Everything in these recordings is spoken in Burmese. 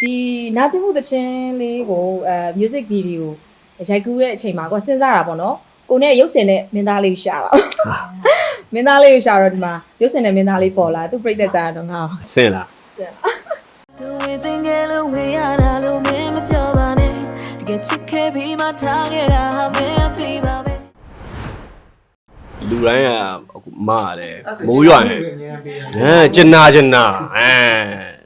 ဒီနာကျင်မှုသချင်းလေးကိုအဲ music video ရိုက်ကူးတဲ့အချိန်မှာကိုယ်စဉ်းစားတာပေါ့နော်ကိုနဲ့ရုပ်စင်နဲ့မင်းသားလေးကိုရှာတာမင်းသားလေးကိုရှာတော့ဒီမှာရုပ်စင်နဲ့မင်းသားလေးပေါ်လာသူပြိသက်ကြရတော့ငါ့ကိုဆင်လားစဉ်း Do we think it'll we are not lo me me ပြောပါနဲ့တကယ်ချစ်ခဲ့ပြီးမှထားခဲ့တာဟာမင်းသိပါပဲလူတိုင်းကအခုမရတယ်မိုးရွာရင်အဲကျင်နာကျင်နာအဲ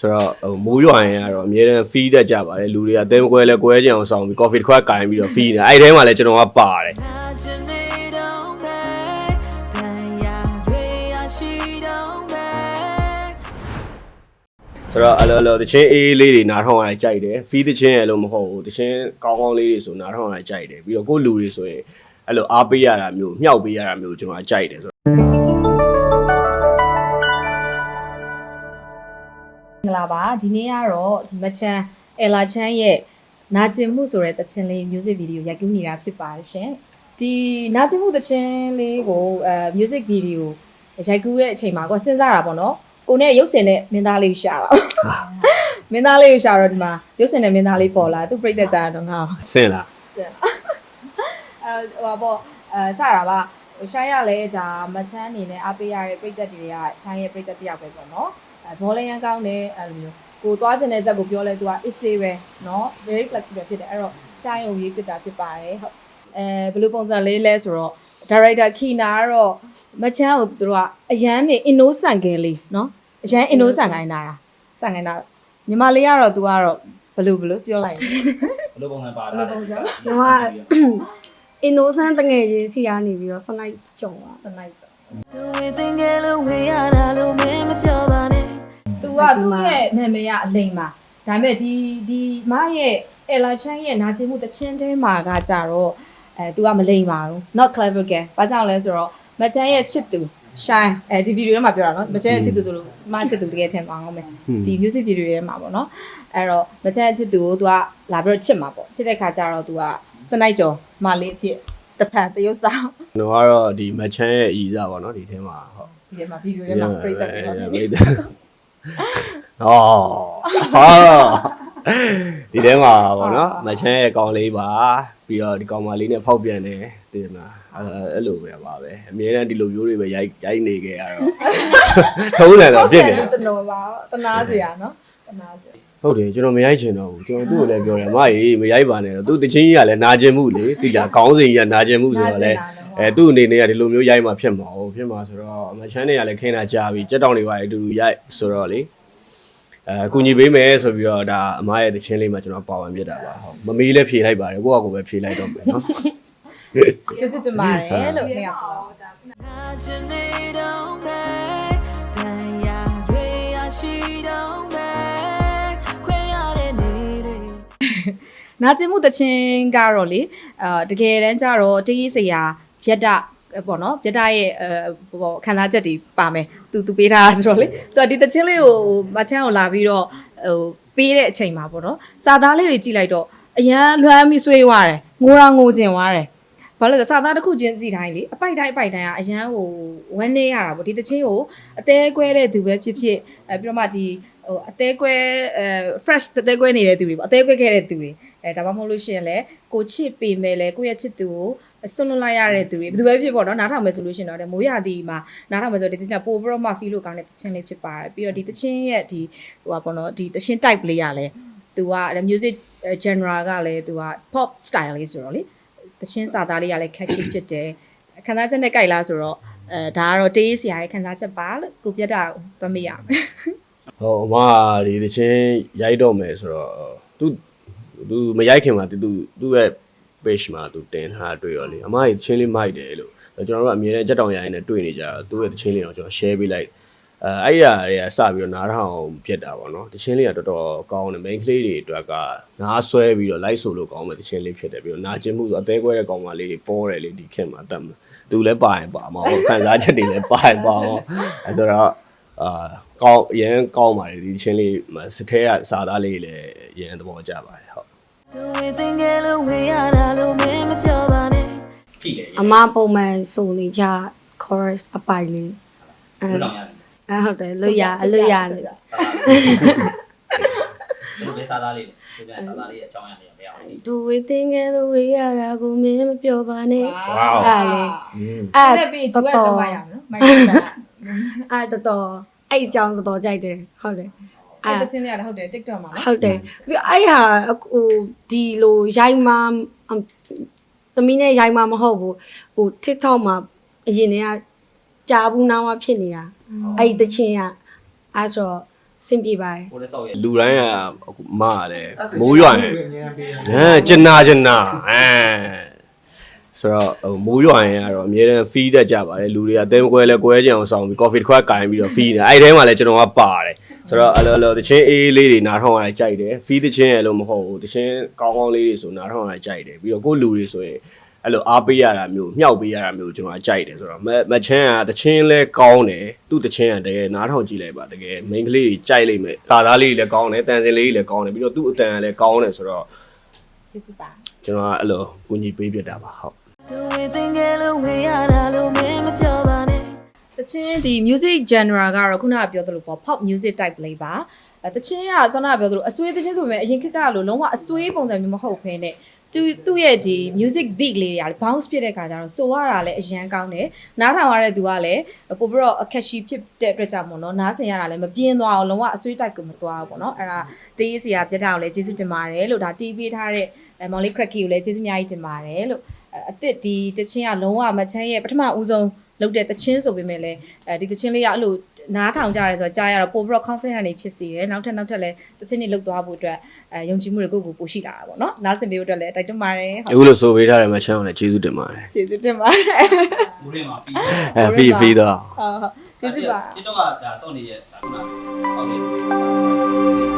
ဆိုတော့ဟိုမိုးရွာရင်ကတော့အများနဲ့ feed တတ်ကြပါတယ်လူတွေကအသေးမကွဲလဲကွဲကြအောင်ဆောင်ပြီး coffee တစ်ခွက်ကင်ပြီးတော့ feed နေအဲ့ဒီထဲမှာလဲကျွန်တော်ကပါတယ်နာကျင်နေတော့မယ်တန်ရာတွေရရှိတော့မယ်ဆိုတော့အလောလောတချင်းအေးအေးလေးတွေနားထောင်ရကြိုက်တယ် feed တချင်းရလို့မဟုတ်ဘူးတချင်းကောင်းကောင်းလေးတွေဆိုနားထောင်ရကြိုက်တယ်ပြီးတော့ကိုယ့်လူတွေဆိုရင်အဲ့လိုအားပေးရတာမျိုးမြှောက်ပေးရတာမျိုးကျွန်တော်ကကြိုက်တယ်ဆို င်္ဂလာပါဒီနေ့ကတော့ဒီမချန်အယ်လာချန်ရဲ့နာကျင်မှုဆိုတဲ့သချင်းလေး music video ရိုက်ကူးနေတာဖြစ်ပါတယ်ရှင်ဒီနာကျင်မှုသချင်းလေးကိုအဲ music video ရိုက်ကူးတဲ့အချိန်မှာကိုယ်စဉ်းစားတာပေါ့နော်ကိုနဲ့ရုပ်စင်နဲ့မင်းသားလေးကိုရှာတာမင်းသားလေးကိုရှာတော့ဒီမှာရုပ်စင်နဲ့မင်းသားလေးပေါ်လာသူပြိသက်ကြရတော့ငါ့ကိုဆင်လားစဉ်းအဲဟိုပေါ့အဲစတာပါဟိုရှိုင်းရလဲဒါမချမ်းအနေနဲ့အားပေးရတဲ့ပြိသက်တွေကချိုင်းရဲ့ပြိသက်တယောက်ပဲပေါ့နော်အဲ ဘောလေးရန်ကောင်းတယ်အဲလိုမျိုးကိုသွားခြင်းတဲ့ဇက်ကိုပြောလဲသူက easy ပဲเนาะ very flexible ဖြစ်တယ်အဲ့တော့ရှိုင်းုံရေးပြတာဖြစ်ပါတယ်ဟုတ်အဲဘယ်လိုပုံစံလေးလဲဆိုတော့ director Kina ကတော့မချမ်းကိုသူတို့ကအရန်နေ innocent ကလေးเนาะအရန် innocent ခိုင်းတာစံခိုင်းတာညီမလေးကတော့သူကတော့ဘယ်လိုဘယ်လိုပြောလိုက်လဲ ဘယ်လိုပုံစံပါ ဘယ် တာ လိုပုံစံ ကျွန်တော်ကအင်နိုဆန်တငယ်ချင်းစီကနေပြီးတော့စနိုက်ကြုံသွား စနိုက်ဆို Do we think it'll we are not lo me me ပြောပါနဲ့ သူ ့ ကသူ့ရဲ့နာမည်ကအလိမ်ပါဒါပေမဲ့ဒီဒီမရဲ့အယ်လာချန်ရဲ့နာကျင်မှုတချင်းတဲမှာကကြတော့အဲသူကမလိမ်ပါဘူး not clever girl ဘာကြောင့်လဲဆိုတော့မချန်ရဲ့ချစ်သူ shine အဲဒီဗီဒီယိုထဲမှာပြောတာနော်မချန်ရဲ့ချစ်သူဆိုလို့ကျမချစ်သူတကယ်ထင်သွားအောင်မယ်ဒီ music video ထဲမှာပေါ့နော်အဲ့တော့မချန်ရဲ့ချစ်သူကိုသူကလာပြီးတော့ချစ်မှာပေါ့ချစ်တဲ့ခါကျတော့သူကစနိုက်ကျော်မလေးအဖြစ်တဖန်တရုပ်ဆောင်ကျွန်တော်ကတော့ဒီမချမ်းရဲ့အီစားပေါ့နော်ဒီထဲမှာဟုတ်ဒီထဲမှာဗီဒီယိုထဲမှာပြိသက်တွေတော့နေပြီ ဟောဟာဒီထဲမှာပေါ့နော်မချမ်းရဲ့ကောင်လေးပါပြီးတော့ဒီကောင်မလေးနဲ့ဖောက်ပြန်တယ်ဒီမှာအဲ့အဲ့လိုပဲပါပဲအမြဲတမ်းဒီလိုမျိုးတွေပဲရိုက်ရိုက်နေခဲ့ရတော့ထုံးတယ်တော့ပြစ်တယ်ကျွန်တော်ပါတနာစရာနော်တနာစရာဟုတ်တယ်ကျွန်တော်မရိုက်ချင်တော့ဘူးကျွန်တော်သူ့ကိုလည်းပြောတယ်အမကြီးမရိုက်ပါနဲ့တော့သူတချင်းကြီးကလည်းနာကျင်မှုလေတိလာခေါင်းစဉ်ကြီးကနာကျင်မှုဆိုတော့လေ အဲသူ့အနေနဲ့ကဒီလိုမျိုးရိုက်မှဖြစ်မှာဟုတ်ဖြစ်မှာဆိုတော့အမချမ်းတွေကလည်းခင်းတာကြာပြီကြက်တောင်တွေပါအတူတူရိုက်ဆိုတော့လေအဲအကူညီပေးမယ်ဆိုပြီးတော့ဒါအမရဲ့တချင်းလေးမှာကျွန်တော်ပါဝင်ပြတာပါဟုတ်မမေးလည်းဖြေလိုက်ပါတယ်ကိုယ့်အကူပဲဖြေလိုက်တော့မယ်နော်ကျေးဇူးတင်ပါတယ်လို့နေရာဆိုတော့နာကျင်နေတော့မယ်တန်ရာတွေရရှိတော့မယ်ခွဲရတဲ့နေတွေနာကျင်မှုတခြင်းကတော့လေအာတကယ်တမ်းကျတော့တေးရေးစရာ ပြက်တာပေါ့နော်ပြက်တာရဲ့အဲဟိုခံစားချက်တွေပါမယ်သူသူပေးထားတာဆိုတော့လေသူကဒီတခြင်းလေးကိုဟိုမချမ်းကိုလာပြီးတော့ဟိုပေးတဲ့အချိန်မှာပေါ့နော်စာသားလေးတွေကြည့်လိုက်တော့အရန်လွမ်းပြီးဆွေးသွားတယ်ငိုရာငိုကျင်သွားတယ်ဘာလို့လဲဆိုတော့စာသားတစ်ခုချင်းစီတိုင်းလေအပိုက်တိုင်းအပိုက်တိုင်းကအရန်ဟိုဝမ်းနေရတာပေါ့ဒီတချင်းကိုအသေးကွဲတဲ့သူပဲဖြစ်ဖြစ်အဲပြီးတော့မှဒီဟိုအသေးကွဲအဲ fresh အသေးကွဲနေတဲ့သူတွေပေါ့အသေးကွဲခဲ့တဲ့သူတွေအဲဒါမှမဟုတ်လို့ရှိရင်လည်းကိုချစ်ပေမဲ့လည်းကိုယ့်ရဲ့ချစ်သူကို ဆွလွတ်လိုက်ရတဲ့သူတွေဘယ်သူပဲဖြစ်ပေါ့နော်နားထောင်မယ်ဆိုလို့ရှိရင်တော့တဲ့မိုးရသည်မှာနားထောင်မယ်ဆိုဒီတချင်းကပိုပြီးတော့မှ feel လို့ကောင်းတဲ့တချင်းလေးဖြစ်ပါတယ်ပြီးတော့ဒီတချင်းရဲ့ဒီဟိုပါပေါ့နော်ဒီတချင်း type လေးရလဲသူက music genre ကလည်းသူက pop style လေးဆိုတော့လေတချင်းစာသားလေးကလည်း catchy ဖြစ်တယ်ခံစားချက်နဲ့ကြိုက်လားဆိုတော့အဲဒါကတော့တေးစရာရဲ့ခံစားချက်ပါလို့ကိုပြတ်တာကိုသတ်မိရမယ်ဟိုအမဒီတချင်းရိုက်တော့မယ်ဆိုတော့သူသူမရိုက်ခင်မှာသူသူ့ရဲ့ page မှာသူတင်ထားတွေ့ရောလေအမကြီးတချင်းလေးမိုက်တယ်လို့ကျွန်တော်တို့ကအမြဲတမ်းကြက်တောင်ရိုင်းနဲ့တွေ့နေကြတော့သူ့ရဲ့တချင်းလေးတော့ကျွန်တော် share ပေးလိုက်အဲအဲ့ရတွေကစပြီးတော့နားထောင်ဖြစ်တာပေါ့နော်တချင်းလေးကတော်တော်ကောင်းတယ် main ကလေးတွေအတွက်ကနားဆွဲပြီးတော့ live ဆိုလို့ကောင်းမယ်တချင်းလေးဖြစ်တယ်ပြီးတော့နာကျင်မှုဆိုအသေးကွဲတဲ့ကောင်မလေးတွေပေါ်တယ်လေဒီခင်မှာတတ်မှာသူလည်းပါရင်ပါမှာဟိုခံစားချက်တွေလည်းပါရင်ပါအောင်အဲဆိုတော့အာကောင်းအရန်ကောင်းပါတယ်ဒီချင်းလေးစထဲကစာသားလေးလည်းအရန်သဘောကျပါတယ်ဟုတ် Do we think it'll we are not lo me me ပြောပါနဲ့ကြည့်တယ်အမပုံမှန်စုံနေကြ chorus အပိုင်လေးအဲဘယ်တော့ရတယ်အဲဟုတ်တယ်လွတ်ရအလွတ်ရတယ်စာသားလေးကိုကျန်စာသားလေးရဲ့အကြောင်းအရာလေးမရအောင်သူဝေသင်ငယ်သူဝေရတာကိုမင်းမပြောပါနဲ့ဝေါအဲ့လေอืมအဲ့အဲ့ပြီးကျူတော်ရတော်တော့မရအောင်နော်မိုက်တာအဲ့တော်တော်အဲ့အကြောင်းတော်တော်ကြိုက်တယ်ဟုတ်တယ် အဲ့တချင်းလေးရတယ်ဟုတ်တယ် TikTok မှာနော်ဟုတ်တယ်ပြီးအဲ့ဟာဟိုဒီလိုရိုက်မှသမီးနဲ့ရိုက်မှမဟုတ်ဘူးဟို TikTok မှာအရင်တည်းကကြာဘူးနားမှဖြစ်နေတာအဲ့ဒီတချင်းကအဲ့ဆိုစင်ပြပါတယ်ကိုလည်းစောက်ရဲ့လူတိုင်းကအခုမရတယ်မိုးရွာရင်အဲကျင်နာကျင်နာအဲဆိုတော့ဟိုမိုးရွာရင်ကတော့အများနဲ့ feed တတ်ကြပါတယ်လူတွေကအသေးမကွဲလဲကွဲကြအောင်ဆောင်ပြီး coffee တစ်ခွက်ကင်ပြီးတော့ feed နေအဲ့ဒီထဲမှာလည်းကျွန်တော်ကပါတယ် ဆိုတော့အလောလောတချင်းအေးအေးလေးတွေနားထောင်ရကြိုက်တယ် feed တချင်းရဲ့လို့မဟုတ်ဘူးတချင်းကောင်းကောင်းလေးတွေဆိုနားထောင်ရကြိုက်တယ်ပြီးတော့ကိုယ့်လူတွေဆိုရင်အဲ့လိုအားပေးရတာမျိုးမြှောက်ပေးရတာမျိုးကျွန်တော်ကကြိုက်တယ်ဆိုတော့မမချင်းကတချင်းလဲကောင်းတယ်သူ့တချင်းကတကယ်နားထောင်ကြည့်လိုက်ပါတကယ် main ကလေးကြီးကြိုက်လိုက်မယ်တာသားလေးကြီးလည်းကောင်းတယ်တန်စင်လေးကြီးလည်းကောင်းတယ်ပြီးတော့သူ့အတန်ကလည်းကောင်းတယ်ဆိုတော့ကျေးဇူးပါကျွန်တော်ကအဲ့လိုကူညီပေးပြတာပါဟုတ်သူဝေသင်ငယ်လို့ဝေရတာလို့မင်းမပြောပါနဲ့ တချင်းဒီ music genre ကတော့ခုနကပြောသလိုပေါ့ pop music type လေးပါအဲတချင်းကဆောနာပြောသလိုအဆွေးတချင်းဆိုပေမဲ့အရင်ခေတ်ကလို့လုံးဝအဆွေးပုံစံမျိုးမဟုတ်ဖ ೇನೆ သူသူ့ရဲ့ဒီ music beat လေးတွေက bounce ဖြစ်တဲ့ခါကျတော့ဆိုရတာလည်းအရန်ကောင်းတယ်နားထောင်ရတဲ့သူကလည်းပို့ပြီးတော့အခက်ရှိဖြစ်တဲ့အတွက်ကြောင့်မို့နော်နားဆင်ရတာလည်းမပြင်းသွားအောင်လုံးဝအဆွေး type ကိုမသွားဘူးပေါ့နော်အဲ့ဒါတေးစီကပြတ်တာကိုလည်းကျေးဇူးတင်ပါတယ်လို့ဒါတီးပေးထားတဲ့မောင်လေး cracky ကိုလည်းကျေးဇူးအများကြီးတင်ပါတယ်လို့အစ်စ်ဒီတချင်းကလုံးဝမချမ်းရဲ့ပထမဦးဆုံး လုပ်တဲ့တချင်းဆိုပေမဲ့လည်းအဲဒီတချင်းလေးကအဲ့လိုနားထောင်ကြရဲဆိုတော့ကြားရတော့ပို့ပြီးတော့ confident နေဖြစ်စီရယ်နောက်ထပ်နောက်ထပ်လည်းတချင်းတွေလုတ်သွားဖို့အတွက်အဲယုံကြည်မှုတွေကိုကိုယ်ကိုပိုရှိလာတာပေါ့နော်နားဆင်ပေးဖို့အတွက်လည်းတိုက်တွန်းပါတယ်ဟုတ်အခုလိုဆိုပေးထားတယ်မချမ်းအောင်လည်းကျေးဇူးတင်ပါတယ်ကျေးဇူးတင်ပါတယ်ဘူးလေးမှာဖီးအဲဖီဖီတော့ဟုတ်ဟုတ်ကျေးဇူးပါ TikTok ကဒါစောင့်နေရဲ့ဒါခုနဟုတ်လေ